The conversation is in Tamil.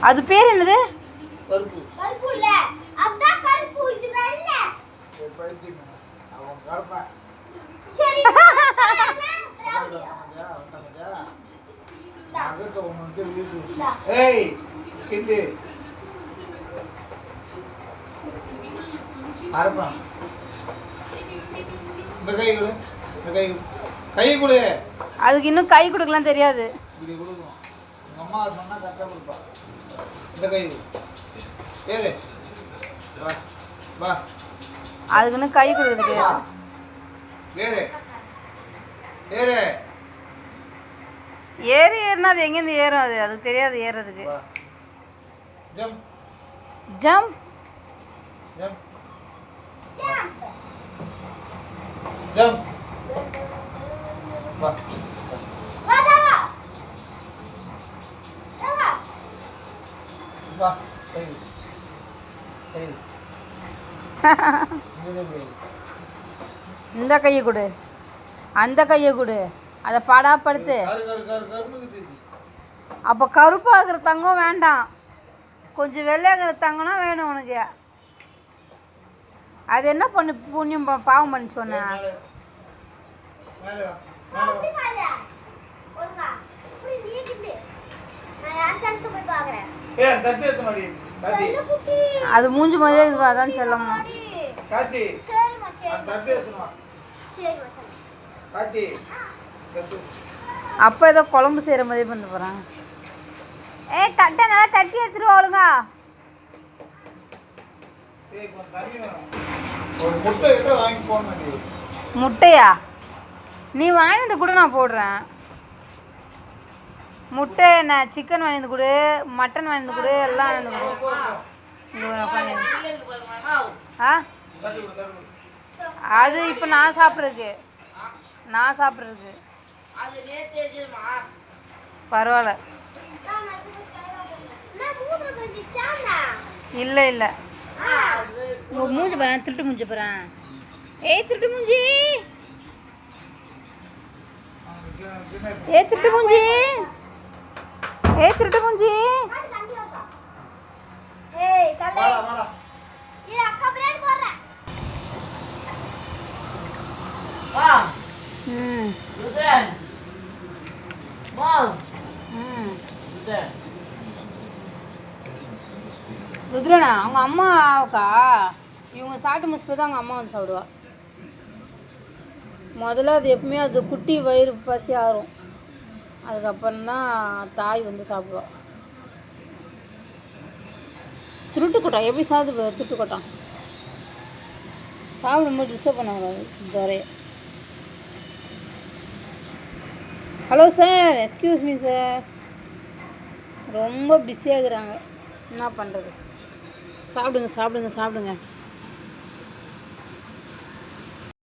அது பேர் என்னது? கை கொடு. கை கொடு. அதுக்கு இன்னும் கை கொடுக்கலாம் தெரியாது. இந்த கை கொடுக்க தெரியாது. ஏறு. ஏறு. ஏறி ஏறினா அது எங்கேருந்து ஏறும் அது? அதுக்கு தெரியாது ஜம் ஜம்ப் ஜம் ஜம் வா. வா. இந்த கையை கொடு. அந்த கையை கொடு. அதை படாப்படுத்து. அப்போ கருப்பாகிற தங்கம் வேண்டாம். கொஞ்சம் வெள்ளையாகிற தங்கம்னா வேணும் உனக்கு. அது என்ன பண்ணு புண்ணியம் பாவம் பண்ணி சொன்ன அது மூஞ்சி மாதிரியே இருக்குது அதான் சொல்லம்மா. மாடி. காத்தி அப்போ ஏதோ குழம்பு செய்கிற மாதிரி பண்ண போகிறாங்க ஏய் தட்டை நல்லா தட்டி நீ. முட்டையா? நீ வாங்கினது கூட நான் போடுறேன். முட்டை என்ன சிக்கன் வாங்கினது கொடு மட்டன் வாங்கினது கொடு எல்லாம் வாங்கினது கொடு. ஆ? அது இப்போ நான் சாப்பிட்றதுக்கு. நான் சாப்பிட்றதுக்கு. பரவாயில்ல. இல்லை இல்லை. மூஞ்சி போகிறேன் திருட்டு மூஞ்சி போகிறேன் ஏய் திருட்டு மூஞ்சி. ஏ திருட்டு மூஞ்சி. ஏ திருட்டு மூஞ்சி. ருத்ரனா. அவங்க அம்மாவுக்கா இவங்க சாப்பிட்டு முடிச்சு தான் அவங்க அம்மா வந்து சாப்பிடுவா. முதல்ல அது எப்பவுமே அது குட்டி வயிறு பசி ஆறும். அதுக்கப்புறம் தான் தாய் வந்து சாப்பிடுவோம் திருட்டு எப்படி சாப்பிட்டு திருட்டுக்கொட்டான் சாப்பிடும்போது டிஸ்டர்ப் பண்ணக்கூடாது துறைய. Hello sir excuse me sir ரொம்ப பிஸியாகிறாங்க என்ன பண்ணுறது சாப்பிடுங்க சாப்பிடுங்க சாப்பிடுங்க.